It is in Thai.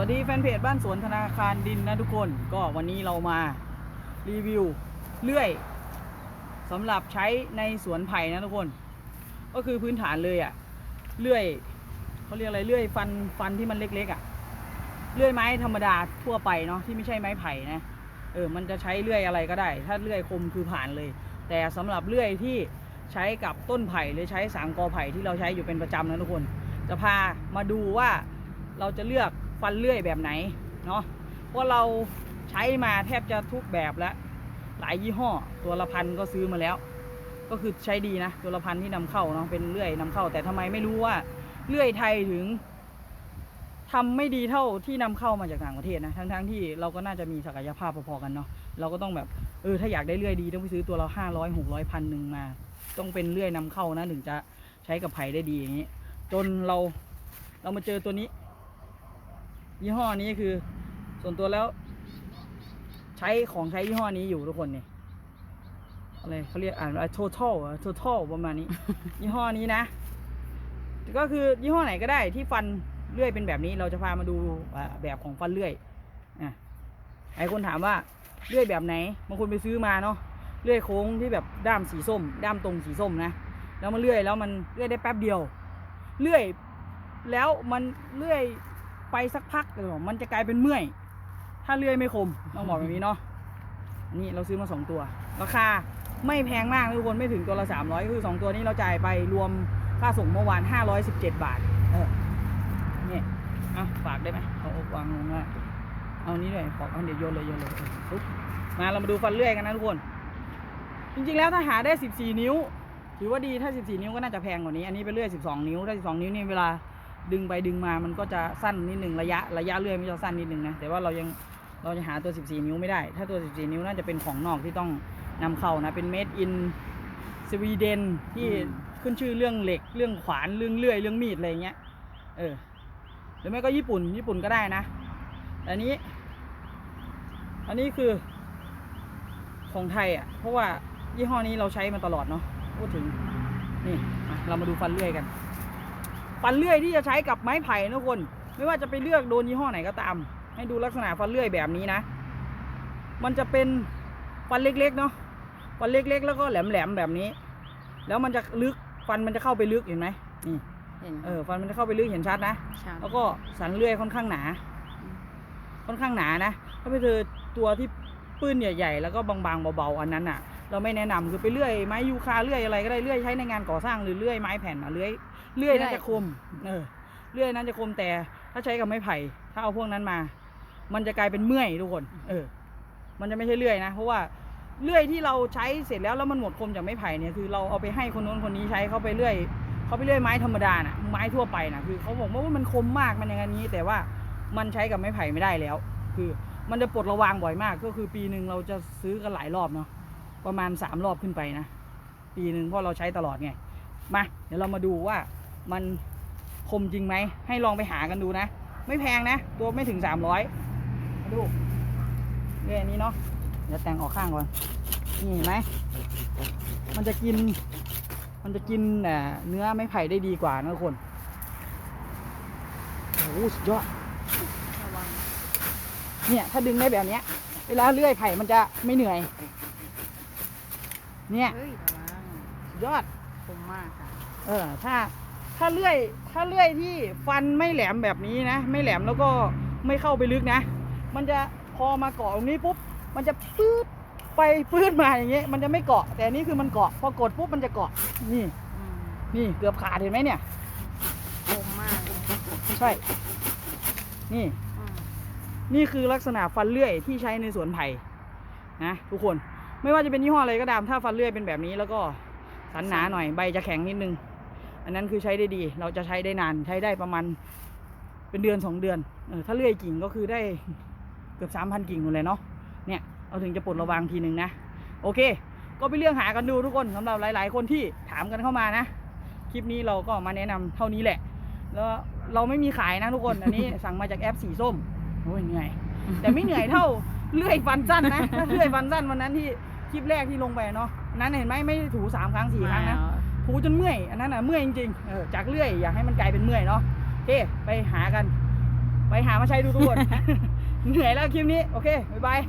วัสดีแฟนเพจบ้านสวนธนาคารดินนะทุกคนก็วันนี้เรามารีวิวเลื่อยสำหรับใช้ในสวนไผ่นะทุกคน ก็คือพื้นฐานเลยอะ่ะเลื่อยเขาเรียกอะไรเลื่อยฟันฟันที่มันเล็กๆอะ่ะเลื่อยไม้ธรรมดาทั่วไปเนาะที่ไม่ใช่ไม้ไผ่นะเออมันจะใช้เลื่อยอะไรก็ได้ ถ้าเลื่อยคมคือผ่านเลย แต่สำหรับเลื่อยที่ใช้กับต้นไผ่หรือใช้สางกอไผ่ที่เราใช้อยู่เป็นประจำนะทุกคน จะพามาดูว่าเราจะเลือก ฟันเลื่อยแบบไหนเนาะเพราะเราใช้มาแทบจะทุกแบบแล้ว หลายยี่ห้อตัวละพันก็ซื้อมาแล้ว ก็คือใช้ดีนะ ตัวละพันที่นำเข้าเนาะเป็นเลื่อยนำเข้า แต่ทำไมไม่รู้ว่าเลื่อยไทยถึงทำไม่ดีเท่าที่นำเข้ามาจากต่างประเทศนะทั้งๆทที่เราก็น่าจะมีศักยภาพพอๆกันเนาะเราก็ต้องแบบเออถ้าอยากได้เลื่อยดีต้องไปซื้อตัวละห้าร้อยหกร้อยพันหนึ่งมา ต้องเป็นเลื่อยนำเข้านะถึงจะใช้กับไผ่ได้ดีอย่างนี้ จนเราเรามาเจอตัวนี้ ยี่ห้อนี้คือ ส่วนตัวแล้ว ใช้ของใช้ยี่ห้อนี้อยู่ทุกคนนี่อะไรเขาเรียกอ่านว่า total อะ total ประมาณนี้ ยี่ห้อนี้นะก็คือยี่ห้อไหนก็ได้ที่ฟันเลื่อยเป็นแบบนี้เราจะพามาดูอ่าแบบของฟันเลื่อยอะไอ้คนถามว่าเลื่อยแบบไหนบางคนไปซื้อมาเนาะเลื่อยโค้งที่แบบด้ามสีส้ม ด้ามตรงสีส้มนะแล้วมันเลื่อยแล้วมันเลื่อยได้แป๊บเดียว เลื่อย แล้วมันเลื่อย ไปสักพักเดี๋ยวมันจะกลายเป็นเมื่อย ถ้าเลื่อยไม่คมต้องบอกแบบนี้เนาะนนี้เราซื้อมาสองตัว ราคาไม่แพงมากทุกคนไม่ถึงตัวละ300คือสองตัวนี้เราจ่ายไปรวมค่าส่งเมื่อวาน517บาท เออนี่เอาฝากได้ไหมเอาอาวางลงละเอานี้เลยปอเอาเดี๋ยวโยนเลยโยนเลยปุ๊บมาเรามาดูฟันเลื่อยกันนะทุกคน จริงๆแล้วถ้าหาได้14นิ้ว ถือว่าดีถ้า14นิ้วก็น่าจะแพงกว่านี้ อันนี้เป็นเลื่อย12นิ้วถ้า12นิ้วนี่เวลา ดึงไปดึงมามันก็จะสั้นนิดหนึ่งระยะระยะเลื่อยมันจะสั้นนิดหนึ่งนะแต่ว่าเรายังเราจะหาตัว 14 นิ้วไม่ได้ ถ้าตัว 14 นิ้วน่าจะเป็นของนอกที่ต้องนำเข้านะเป็น made in สวีเดนที่ขึ้นชื่อเรื่องเหล็กเรื่องขวานเรื่องเลื่อยเรื่องมีดอะไรอย่างเงี้ยเออหรือไม่ก็ญี่ปุ่นญี่ปุ่นก็ได้นะแต่อันนี้ อันนี้คือของไทยอะเพราะว่ายี่ห้อนี้เราใช้มาตลอดเนาะพูดถึงนี่มาเรามาดูฟันเลื่อยกัน ฟันเลื่อยที่จะใช้กับไม้ไผ่นะทุกคนไม่ว่าจะไปเลือกโดนยี่ห้อไหนก็ตาม ให้ดูลักษณะฟันเลื่อยแบบนี้นะ มันจะเป็นฟันเล็กๆเนาะฟันเล็กๆ แล้วก็แหลมๆแบบนี้ แล้วมันจะลึกฟันมันจะเข้าไปลึกเห็นไหมนี่เห็นเออฟันมันจะเข้าไปลึกเห็นชัดนะชัดแล้วก็สันเลื่อยค่อนข้างหนา ค่อนข้างหนานะถ้าไปเจอตัวที่ปื้นใหญ่ ๆ แล้วก็บางๆเบาๆอันนั้นอะ เราไม่แนะนำคือไปเลื่อยไม้ยูคาเลื่อยอะไรก็ได้เลื่อยใช้ในงานก่อสร้างหรือเลื่อยไม้แผ่นอะเลื่อยเลื่อยน่าจะคมเออเลื่อยน่าจะคมแต่ถ้าใช้กับไม้ไผ่ถ้าเอาพวกนั้นมา มันจะกลายเป็นเมื่อยทุกคน เออ มันจะไม่ใช่เลื่อยนะ เพราะว่าเลื่อยที่เราใช้เสร็จแล้วแล้วมันหมดคมจากไม้ไผ่เนี่ยคือเราเอาไปให้คนนู้นคนนี้ใช้เขาไปเลื่อยเขาไปเลื่อยไม้ธรรมดาน่ะไม้ทั่วไปน่ะคือเขาบอกว่ามันคมมากมันอย่างนี้ แต่ว่ามันใช้กับไม้ไผ่ไม่ได้แล้ว คือมันจะปลดระวางบ่อยมาก ก็คือปีหนึ่งเราจะซื้อกันหลายรอบเนาะ ประมาณสามรอบขึ้นไปนะ ปีหนึ่งเพราะเราใช้ตลอดไง มา เดี๋ยวเรามาดูว่ามันคมจริงไหม ให้ลองไปหากันดูนะ ไม่แพงนะ ตัวไม่ถึงสามร้อยมาดูเรื่องนี้เนาะเดี๋ยวแต่งออกข้างก่อน นี่เห็นไหม มันจะกิน มันจะกินเนื้อไม้ไผ่ได้ดีกว่านะทุกคน โอ้โหสุดยอดเนี่ย ถ้าดึงได้แบบนี้เวลาเลื่อยไผ่มันจะไม่เหนื่อย เนี่ยเฮ้ยระวังสุดยอด คมมากค่ะ เออถ้าถ้าเลื่อยถ้าเลื่อยที่ฟันไม่แหลมแบบนี้นะ ไม่แหลมแล้วก็ไม่เข้าไปลึกนะ มันจะพอมาเกาะตรงนี้ปุ๊บมันจะปื๊ดไปปื๊ดมาอย่างเงี้ยมันจะไม่เกาะ แต่อันนี้คือมันเกาะพอกดปุ๊บมันจะเกาะนี่อืมนี่เกือบขาดเห็นไหมเนี่ยคมมากใช่ นี่ อืมนี่คือลักษณะฟันเลื่อยที่ใช้ในสวนไผ่นะทุกคน ไม่ว่าจะเป็นยี่ห้ออะไรก็ตามถ้าฟันเลื่อยเป็นแบบนี้แล้วก็สันหนาหน่อยใบจะแข็งนิดนึง อันนั้นคือใช้ได้ดี เราจะใช้ได้นานใช้ได้ประมาณเป็นเดือนสองเดือนเออถ้าเลื่อยกิ่งก็คือได้เกือบสามพันกิ่งนู่นเลยเนาะเนี่ยเราถึงจะปลดระวางทีหนึ่งนะโอเค ก็ไปเรื่องหากันดูทุกคนสำหรับหลาย ๆ คนที่ถามกันเข้ามานะ คลิปนี้เราก็มาแนะนำเท่านี้แหละ แล้วเราไม่มีขายนะทุกคนอันนี้สั่งมาจากแอปสีส้มโอ้ยเหนื่อยแต่ไม่เหนื่อยเท่า เลื่อยฟันสั้นนะถ้าเลื่อยฟันสั้นวันนั้นที่คลิปแรกที่ลงไปเนาะอันนั้นเห็นไหมไม่ได้ถูสามครั้งสี่ครั้งนะถูจนเมื่อยอันนั้นอะเมื่อยจริงๆเออจากเลื่อยอยากให้มันกลายเป็นเมื่อยเนาะโอเคไปหากัน ไปหามาใช้ดูทุกคนเหนื่อยแล้วคลิปนี้โอเคบ๊ายบาย